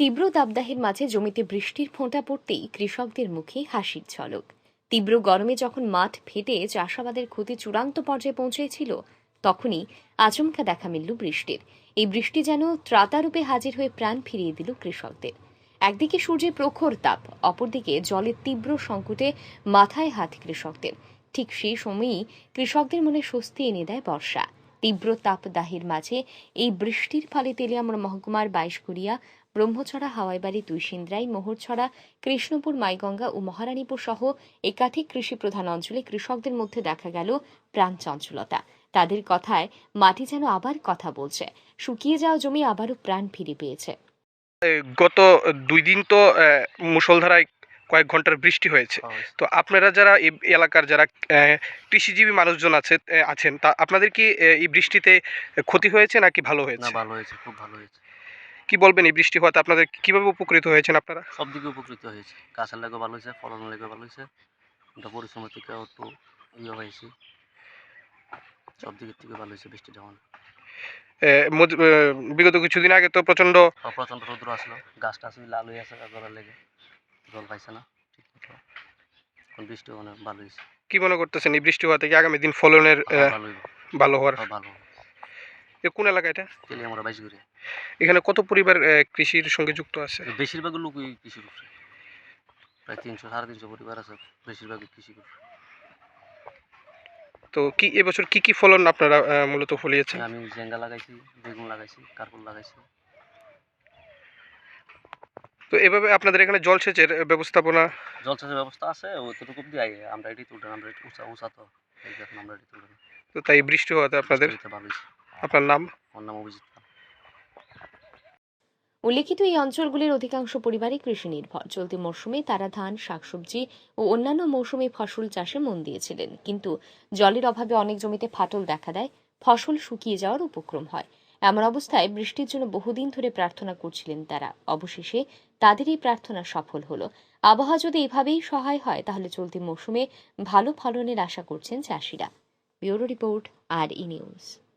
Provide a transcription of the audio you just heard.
তীব্র দাবদাহের মাঝে জমিতে বৃষ্টির ফোঁটা পড়তেই কৃষকদের মুখে হাসির ঝলক। তীব্র গরমে যখন মাঠ ফেটে চাষাবাদের ক্ষতি চূড়ান্ত পর্যায়ে পৌঁছেছিল, তখনই আচমকা দেখা মিলল বৃষ্টির। এই বৃষ্টি যেন ত্রাতারূপে হাজির হয়ে প্রাণ ফিরিয়ে দিল কৃষকদের। একদিকে সূর্যের প্রখর তাপ, অপরদিকে জলের তীব্র সংকটে মাথায় হাত কৃষকদের। ঠিক সেই সময়ই কৃষকদের মনে স্বস্তি এনে দেয় বর্ষা। তীব্র তাপদাহের মাঝে এই বৃষ্টির ফলে তেলিয়ামুড়া মহকুমার বাইশকুড়িয়া ব্রহ্মছড়া হাওয়াইবাড়ি তুইসিন্দ্রাই মোহরছড়া কৃষ্ণপুর মাইগঙ্গা ও মহারানীপুর সহ একাধিক কৃষি প্রধান অঞ্চলে কৃষকদের মধ্যে দেখা গেল প্রাণ চঞ্চলতা। তাদের কথায় মাটি যেন আবার কথা বলছে। শুকিয়ে যাওয়া জমি আবারও প্রাণ ফিরে পেয়েছে। গত দুই দিন তো আহ, মুষলধারায় কয়েক ঘণ্টার বৃষ্টি হয়েছে। তো আপনারা যারা এই এলাকার যারা কৃষিজীবী মানুষজন আছে আছেন তা আপনাদের কি এই বৃষ্টিতে ক্ষতি হয়েছে নাকি ভালো না হয়েছে? ভালো হয়েছে খুব ভালো হয়েছে। কি বলবেন এই বৃষ্টি হওয়াতে? আপনাদের কীভাবে উপকৃত হয়েছেন আপনারা? সব দিকে উপকৃত হয়েছে। গাছের লেগে ভালো হয়েছে ফলন লেগে ভালো হয়েছে। ওটা পরিশ্রমের থেকে একটু ইয়ে হয়েছে। সব দিকের থেকে ভালো হয়েছে বৃষ্টি যেমন বিগত কিছুদিন আগে তো প্রচণ্ড প্রচণ্ড রৌদ্র আসলো। গাছটা আসলে লাল হয়ে আছে লেগে। জল পাইছে না ঠিক মতো। এখন বৃষ্টি অনেক ভালো হয়েছে কি মনে করতেছেন এই বৃষ্টি হওয়া থেকে আগামী দিন ফলনের ভালো হওয়ার? ভালো এ কোন এলাকা এটা? আমরা বাইশ এখানে কত পরিবার কৃষির সঙ্গে যুক্ত আছে? বেশিরভাগ লোকই কৃষির উপরে। প্রায় তিনশো সাড়ে তিনশো পরিবার আছে বেশিরভাগই কৃষি তো কি এবছর কি কি ফলন আপনারা মূলত ফলিয়েছেন? আমি জেঙ্গা লাগাইছি বেগুন লাগাইছি কার্পুল লাগাইছি। তো এভাবে আপনাদের এখানে জলসেচের ব্যবস্থাপনা? জলসেচের ব্যবস্থা আছে ওইটুকু দিয়ে আমরা এটি তুলতে আমরা এটি উঁচা উঁচা তো এই যে আমরা এটি তুলতে তো তাই বৃষ্টি হওয়াতে আপনাদের? আপনার নাম? আমার নাম অভিজিৎ উল্লেখিত এই অঞ্চলগুলির অধিকাংশ পরিবারই কৃষি নির্ভর। চলতি মরশুমে তারা ধান শাকসবজি ও অন্যান্য মৌসুমী ফসল চাষে মন দিয়েছিলেন। কিন্তু জলের অভাবে অনেক জমিতে ফাটল দেখা দেয় ফসল শুকিয়ে যাওয়ার উপক্রম হয়। এমন অবস্থায় বৃষ্টির জন্য বহুদিন ধরে প্রার্থনা করছিলেন তারা। অবশেষে তাদের এই প্রার্থনা সফল হলো। আবহাওয়া যদি এভাবেই সহায় হয়, তাহলে চলতি মৌসুমে ভালো ফলনের আশা করছেন চাষিরা। Bureau report, R E news.